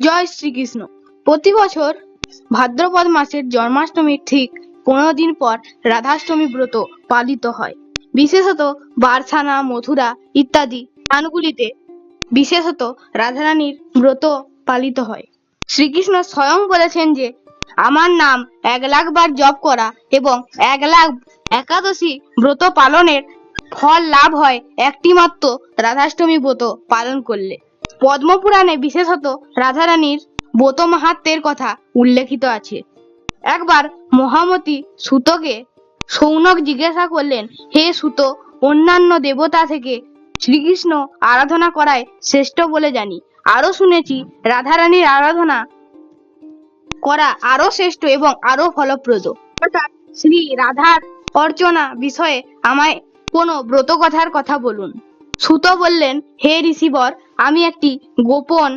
জয় শ্রীকৃষ্ণ। প্রতি বছর ভাদ্রপদ মাসের জন্মাষ্টমীর ঠিক পনেরো দিন পর রাধাষ্টমী ব্রত পালিত হয়। বিশেষত বারসানা মথুরা ইত্যাদি স্থানগুলিতে বিশেষত রাধারানীর ব্রত পালিত হয়। শ্রীকৃষ্ণ স্বয়ং বলেছেন যে, আমার নাম এক লাখ বার জপ করা এবং এক লাখ একাদশী ব্রত পালনের ফল লাভ হয় একটি মাত্র রাধাষ্টমী ব্রত পালন করলে। পদ্মপুরাণে বিশেষত রাধারানীর ব্রত মাহাত্মের কথা উল্লেখিত আছে। একবার মহামতি সুতকে সৌনক জিজ্ঞাসা করলেন, হে সুত, অন্যান্য দেবতা থেকে শ্রীকৃষ্ণ আরাধনা করায় শ্রেষ্ঠ বলে জানি। আরও শুনেছি, রাধারানীর আরাধনা করা আরও শ্রেষ্ঠ এবং আরও ফলপ্রদ। অর্থাৎ শ্রী রাধার অর্চনা বিষয়ে আমায় কোনো ব্রত কথার কথা বলুন। সুত বললেন, হে ঋষিবর, আমি একটি গোপন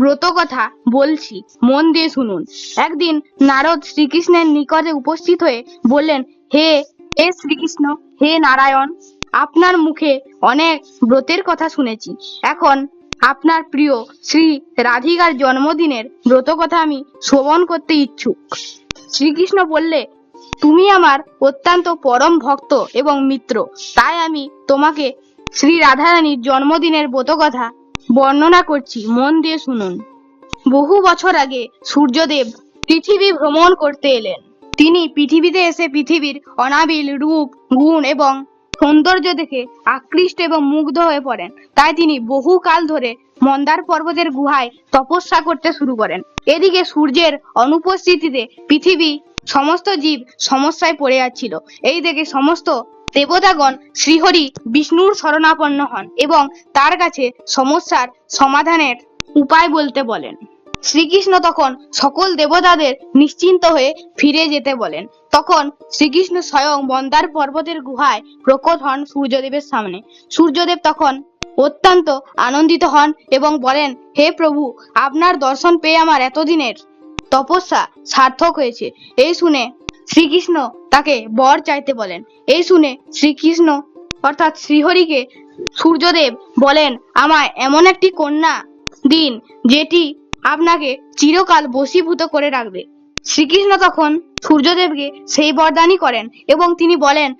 ব্রত কথা বলছি। মন দিয়ে শুনুন। একদিন নারদ শ্রীকৃষ্ণের নিকটে উপস্থিত হয়ে বললেন, হে হে শ্রীকৃষ্ণ, হে নারায়ণ, আপনার মুখে অনেক ব্রতের কথা শুনেছি। এখন আপনার প্রিয় শ্রী রাধিকার জন্মদিনের ব্রত কথা আমি শ্রবণ করতে ইচ্ছুক। শ্রীকৃষ্ণ বললে, তুমি আমার অত্যন্ত পরম ভক্ত এবং মিত্র, তাই আমি তোমাকে শ্রী রাধারানীর জন্মদিনের ব্রত কথা বর্ণনা করছি, মন দিয়ে শুনুন। বহু বছর আগে সূর্যদেব পৃথিবী ভ্রমণ করতে এলেন। তিনি পৃথিবীতে এসে পৃথিবীর অনাবিল রূপ, গুণ এবং সৌন্দর্য দেখে আকৃষ্ট এবং মুগ্ধ হয়ে পড়েন। তাই তিনি বহু কাল ধরে মন্দার পর্বতের গুহায় তপস্যা করতে শুরু করেন। এদিকে সূর্যের অনুপস্থিতিতে পৃথিবী সমস্ত জীব সমস্যায় পড়ে যাচ্ছিল এই দেখে সমস্ত দেবতাগণ শ্রীহরি বিষ্ণুর শরণাপন্ন হন এবং তার কাছে সমস্যার সমাধানের উপায় বলতে বলেন। শ্রীকৃষ্ণ তখন সকল দেবতাদের নিশ্চিন্ত হয়ে ফিরে যেতে বলেন। তখন শ্রীকৃষ্ণ স্বয়ং মন্দার পর্বতের গুহায় প্রকট হন সূর্যদেবের সামনে। সূর্যদেব তখন অত্যন্ত আনন্দিত হন এবং বলেন, হে প্রভু, আপনার দর্শন পেয়ে আমার এতদিনের তপস্যা সার্থক হয়েছে। এই শুনে শ্রীকৃষ্ণ তাকে বর চাইতে বলেন। এই শুনে শ্রীকৃষ্ণ অর্থাৎ শ্রীহরিকে সূর্যদেব বলেন, আমায় এমন একটি কন্যা দিন, যেটি আপনাকে চিরকাল বশীভূত করে রাখবে। শ্রীকৃষ্ণ তখন সূর্যদেবকে সেই বরদানই করেন এবং তিনি বলেন,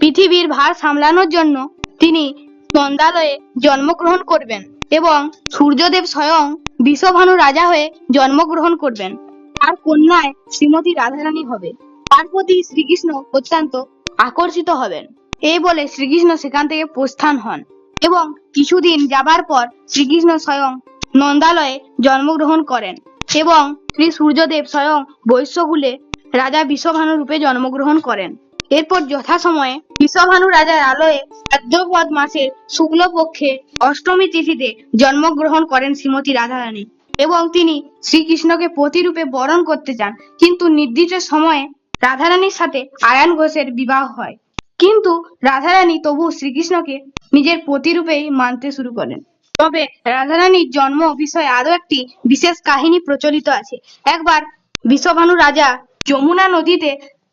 পৃথিবীর ভার সামলানোর জন্য তিনি নন্দালয়ে জন্মগ্রহণ করবেন এবং সূর্যদেব স্বয়ং বিশ্বভানু রাজা হয়ে জন্মগ্রহণ করবেন। তার কন্যায় শ্রীমতী রাধারানী হবে। তার প্রতি শ্রীকৃষ্ণ অত্যন্ত আকর্ষিত হবেন। এই বলে শ্রীকৃষ্ণ সেখান থেকে প্রস্থান হন এবং কিছুদিন যাবার পর শ্রীকৃষ্ণ স্বয়ং নন্দালয়ে জন্মগ্রহণ করেন এবং শ্রী সূর্যদেব স্বয়ং বৈশ্যকুলে রাজা বিশ্বভানু রূপে জন্মগ্রহণ করেন। এরপর যথাসময়ে বিশ্বভানু রাজার আলয়ে ভাদ্রপদ মাসের শুক্লপক্ষে অষ্টমী তিথিতে জন্মগ্রহণ করেন শ্রীমতী রাধারানী এবং তিনি শ্রীকৃষ্ণকে প্রতিরূপে বরণ করতে চান কিন্তু নির্দিষ্ট সময়ে রাধারানীর সাথে আয়ান ঘোষের বিবাহ হয়। কিন্তু রাধারানী তবু শ্রীকৃষ্ণকে নিজের প্রতিরূপেই মানতে শুরু করেন। তবে রাধারানীর জন্ম বিষয়ে আরও একটি বিশেষ কাহিনী প্রচলিত আছে। একবার বিশ্বভানু রাজা যমুনা নদীতে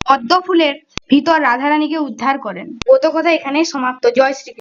পদ্ম ফুলের ভিতর রাধারানীকে উদ্ধার করেন। ব্রত কথা এখানেই সমাপ্ত। জয় শ্রী